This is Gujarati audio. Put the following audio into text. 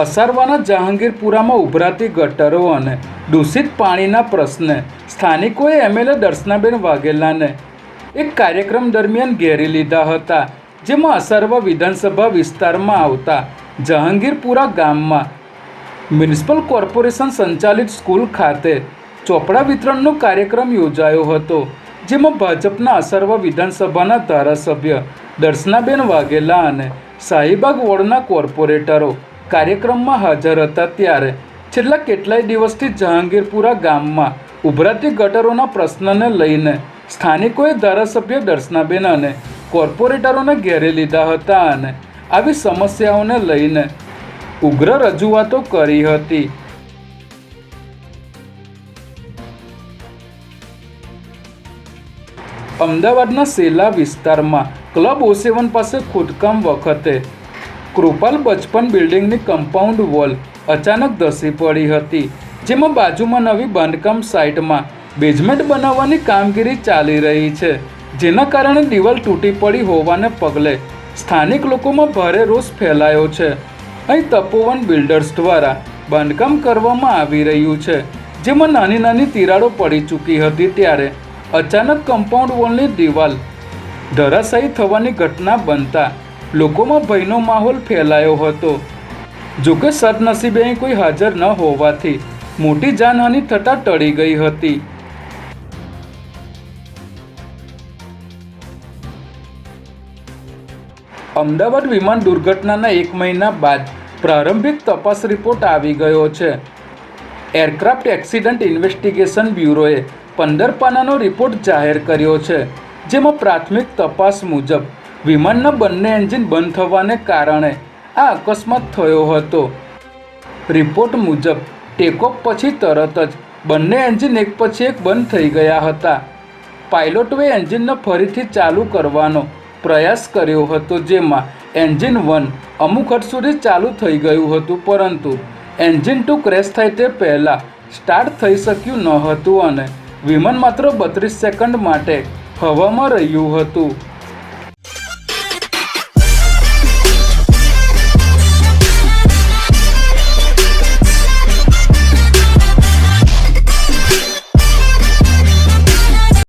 અસારવાના જહાંગીરપુરામાં ઉભરાતી ગટરો અને દૂષિત પાણીના પ્રશ્ને સ્થાનિકોએ એમએલએ દર્શનાબેન વાઘેલાને એક કાર્યક્રમ દરમિયાન ઘેરી લીધા હતા, જેમાં અસારવા વિધાનસભા વિસ્તારમાં આવતા જહાંગીરપુરા ગામમાં મ્યુનિસિપલ કોર્પોરેશન સંચાલિત સ્કૂલ ખાતે ચોપડા વિતરણનો કાર્યક્રમ યોજાયો હતો, જેમાં ભાજપના અસર્વ વિધાનસભાના ધારાસભ્ય દર્શનાબેન વાઘેલા અને શાહીબાગ વોર્ડના કોર્પોરેટરો કાર્યક્રમમાં હાજર હતા ત્યારે. છેલ્લા કેટલાય દિવસથી જહાંગીરપુરા ગામમાં ઉભરાતી ગટરોના પ્રશ્નને લઈને સ્થાનિકોએ ધારાસભ્ય દર્શનાબેન અને કોર્પોરેટરોને ઘેરે લીધા હતા અને આવી સમસ્યાઓને લઈને ઉગ્ર રજૂઆતો કરી હતી. અમદાવાદના સેલા વિસ્તારમાં ક્લબ ઓસેવન પાસે ખોદકામ વખતે કૃપાલ બચપન બિલ્ડિંગની કમ્પાઉન્ડ વોલ અચાનક ધસી પડી હતી, જેમાં બાજુમાં નવી બાંધકામ સાઇટમાં બેઝમેન્ટ બનાવવાની કામગીરી ચાલી રહી છે, જેના કારણે દિવાલ તૂટી પડી હોવાને પગલે સ્થાનિક લોકોમાં ભારે રોષ ફેલાયો છે. અહીં તપોવન બિલ્ડર્સ દ્વારા બાંધકામ કરવામાં આવી રહ્યું છે, જેમાં નાની નાની તિરાડો પડી ચૂકી હતી ત્યારે અચાનક કમ્પાઉન્ડ વોલની દિવાલ ધરાશાયી થવાની ઘટના બનતા લોકોમાં ભયનો માહોલ ફેલાયો હતો. જોકે સદનસીબે કોઈ હાજર ન હોવાથી મોટી જાનહાનિ થતાં ટળી ગઈ હતી. અમદાવાદ વિમાન દુર્ઘટનાના એક મહિના બાદ પ્રારંભિક તપાસ રિપોર્ટ આવી ગયો છે. એરક્રાફ્ટ એક્સિડન્ટ ઇન્વેસ્ટિગેશન બ્યુરોએ પંદર પાનાનો રિપોર્ટ જાહેર કર્યો છે, જેમાં પ્રાથમિક તપાસ મુજબ વિમાનના બંને એન્જિન બંધ થવાને કારણે આ અકસ્માત થયો હતો. રિપોર્ટ મુજબ ટેકઓફ પછી તરત જ બંને એન્જિન એક પછી એક બંધ થઈ ગયા હતા. પાયલોટોએ એન્જિનને ફરીથી ચાલુ કરવાનો પ્રયાસ કર્યો હતો, જેમાં એન્જિન વન અમુક હદ સુધી ચાલુ થઈ ગયું હતું, પરંતુ એન્જિન ટુ ક્રેશ થાય તે પહેલાં સ્ટાર્ટ થઈ શક્યું ન હતું અને વિમાન માત્ર બત્રીસ સેકન્ડ માટે હવામાં રહ્યું હતું.